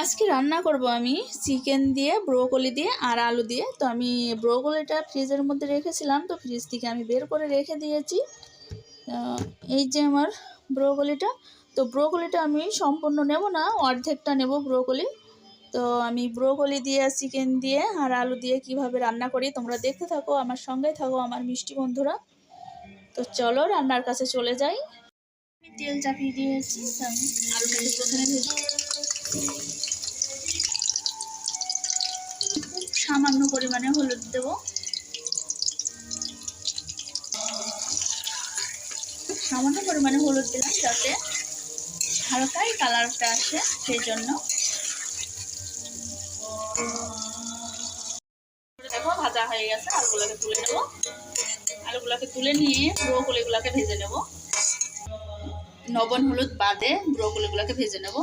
আজকে রান্না করব আমি চিকেন দিয়ে, ব্রোকলি দিয়ে আর আলু দিয়ে। তো আমি ব্রোকলিটা ফ্রিজের মধ্যে রেখেছিলাম, তো ফ্রিজ থেকে আমি বের করে রেখে দিয়েছি। এই যে আমার ব্রোকলিটা, তো ব্রোকলিটা আমি সম্পূর্ণ নেব না, অর্ধেকটা নেব ব্রোকলি। তো আমি ব্রোকলি দিয়ে, চিকেন দিয়ে আর আলু দিয়ে কীভাবে রান্না করি তোমরা দেখতে থাকো, আমার সঙ্গে থাকো, আমার মিষ্টি বন্ধুরা। তো চলো রান্নার কাছে চলে যাই। আমি তেল চাপিয়ে দিয়েছি আমি আলুটাকে প্রথমে ভেজে সামান্য পরিমাণে হলুদ দেব। সামান্য পরিমাণে হলুদ দিলাম যাতে হালকাই কালারটা আসে সেই জন্য দেখো, ভাজা হয়ে গেছে, আলুগুলোকে তুলে নেব। আলুগুলোকে তুলে নিয়ে ব্রোকলিগুলোকে ভেজে নেব। লবণ, হলুদ বাদে ব্রোকলিগুলোকে ভেজে নেব।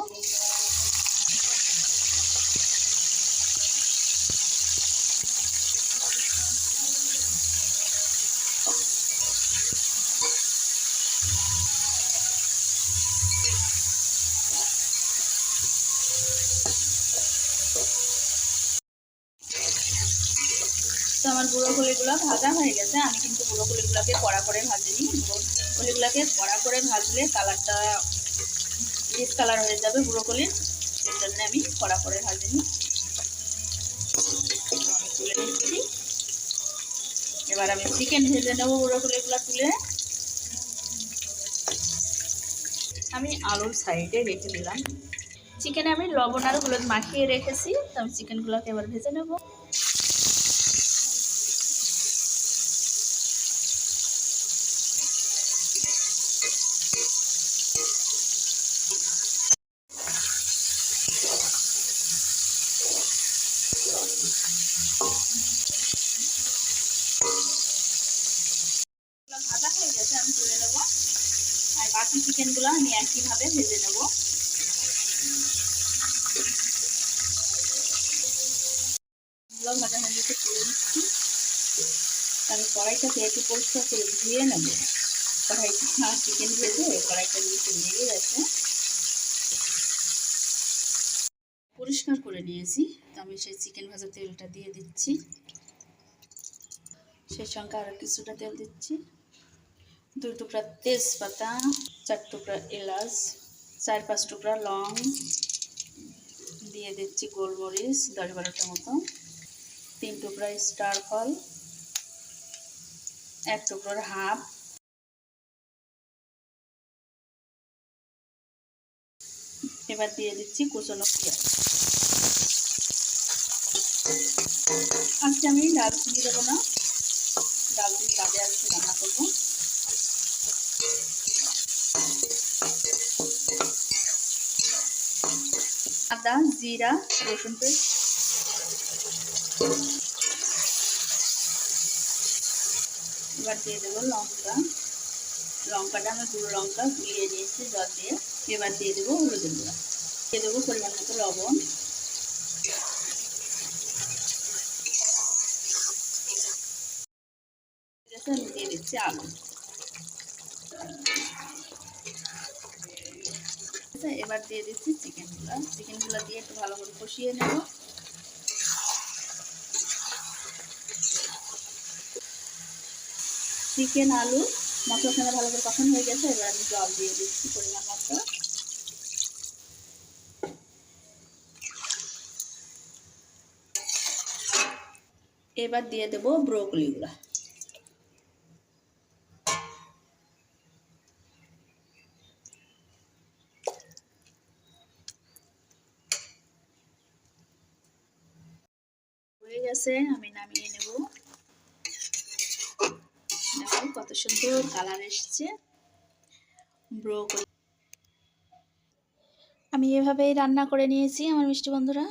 গুঁড়ো কলিগুলো ভাজা হয়ে গেছে। আমি কিন্তু গুঁড়ো কলিগুলোকে কড়া করে ভাজিনি গুঁড়ো কলিগুলোকে কড়া করে ভাজলে কালারটা ডিস কালার হয়ে যাবে গুঁড়ো কলির সেই জন্য আমি কড়া করে ভাজিনি তুলে নিচ্ছি। এবার আমি চিকেন ভেজে নেব গুঁড়ো কলিগুলো তুলে। আমি আলুর সাইডে রেখে দিলাম। চিকেনে আমি লবণ আর হলুদ মাখিয়ে রেখেছি। তো আমি চিকেনগুলোকে এবার ভেজে নেব এগুলো ভাজা হয়ে গেছে আমি তুলে নেব আর বাকি চিকেনগুলো আমি একইভাবে ভেজে নেব? ভাজা হয়ে নিচ্ছি। আমি কড়াইটাকে একটু পরিষ্কার করে নেব। চিকেন ভেজে কড়াইটা নিচে লেগে গেছে। পরিষ্কার করে নিয়েছি। তো আমি সেই চিকেন ভাজা তেলটা দিয়ে দিচ্ছি। সেই সঙ্গে আরও কিছুটা তেল দিচ্ছি। দুই টুকরা তেজপাতা, চার টুকরা এলাচ, চার পাঁচ টুকরা লং দিয়ে দিচ্ছি গোলমরিচ দশ বারোটা মতো, তিন টুকরা স্টার ফল, এক টুকরোর হাফ। এবার দিয়ে দিচ্ছি কুচনো পেঁয়াজ। আজকে আমি ডালচিনি দেবো না ডালচিনি বাদে আজকে রান্না করব। আদা, জিরা, রসুন পেস্ট। এবার দিয়ে দেবো লঙ্কা। লঙ্কাটা আমি গুঁড়ো লঙ্কা গুলিয়ে নিয়েছি জল। দিয়ে এবার দিয়ে দেবো হলুদের গুঁড়া। দিয়ে দেবো পরিমাণ মতো লবণ। আমি দিয়ে দিচ্ছি আলু। আচ্ছা এবার দিয়ে দিচ্ছি চিকেনগুলো। চিকেনগুলো দিয়ে একটু ভালো করে কষিয়ে নেব। চিকেন, আলু সঙ্গে ভালো করে কষানো হয়ে গেছে, এবার আমি জল দিয়ে দিচ্ছি পরিমাণ মতো। এবার দিয়ে দেবো ব্রোকলিগুলা হয়ে গেছে আমি নামিয়ে নেব। দেখো কত সুন্দর কালার এসছে। ব্রোকলি আমি এভাবেই রান্না করে নিয়েছি, আমার মিষ্টি বন্ধুরা।